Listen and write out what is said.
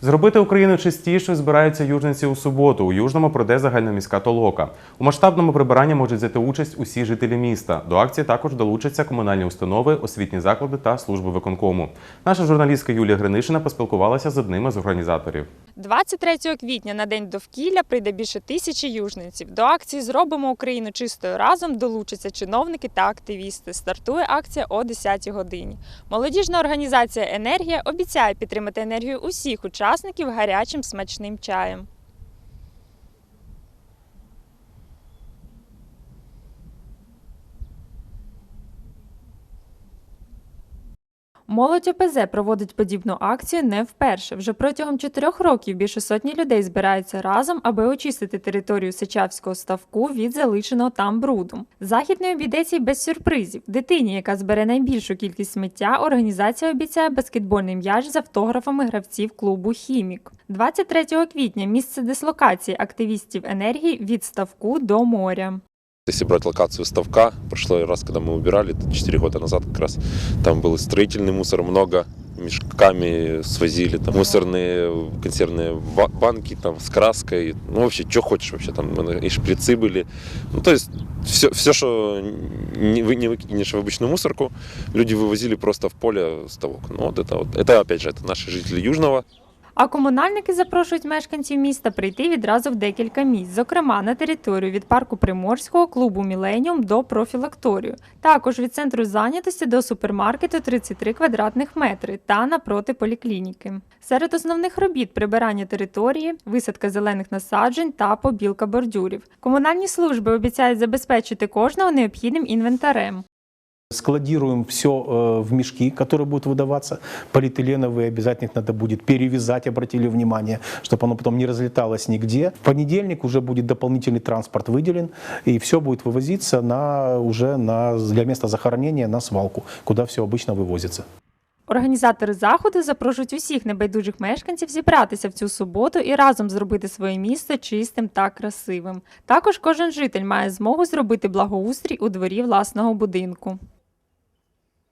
Зробити Україну чистішою збираються южниці у суботу. У Южному пройде загальноміська толока. У масштабному прибиранні можуть взяти участь усі жителі міста. До акції також долучаться комунальні установи, освітні заклади та служби виконкому. Наша журналістка Юлія Гринишина поспілкувалася з одним із організаторів. 23 квітня на день довкілля прийде більше тисячі южненців. До акції Зробимо Україну чистою разом долучаться чиновники та активісти. Стартує акція о 10 годині. Молодіжна організація Енергія обіцяє підтримати енергію усіх учасників гарячим смачним чаєм. Молодь ОПЗ проводить подібну акцію не вперше. Вже протягом чотирьох років більше сотні людей збираються разом, аби очистити територію Сичавського ставку від залишеного там бруду. Захід не обійдеться й без сюрпризів. Дитині, яка збере найбільшу кількість сміття, організація обіцяє баскетбольний м'яч з автографами гравців клубу Хімік. 23 квітня місце дислокації активістів енергії від ставку до моря. Если брать локацию ставка, прошлый раз, когда мы убирали, 4 года назад как раз, там был строительный мусор много, мешками свозили, там мусорные консервные ба- банки там с краской, ну вообще, что хочешь вообще, там и шприцы были. Ну то есть все, все что не, вы не выкинешь в обычную мусорку, люди вывозили просто в поле ставок. Ну вот это вот, это опять же, это наши жители Южного, А комунальники запрошують мешканців міста прийти відразу в декілька місць, зокрема на територію від парку Приморського, клубу Міленіум до профілакторію. Також від центру зайнятості до супермаркету 33 квадратних метри та напроти поліклініки. Серед основних робіт прибирання території, висадка зелених насаджень та побілка бордюрів. Комунальні служби обіцяють забезпечити кожного необхідним інвентарем. Складируем все в мешки, которые будут выдаваться, полиэтиленовые, обязательно их надо будет перевязать, обратили внимание, чтобы оно потом не разлеталось нигде. В понедельник уже будет дополнительный транспорт выделен, и все будет вывозиться на, уже на, для места захоронения на свалку, куда все обычно вывозится. Організатори заходу запрошують усіх небайдужих мешканців зібратися в цю суботу і разом зробити своє місто чистим та красивим. Також кожен житель має змогу зробити благоустрій у дворі власного будинку.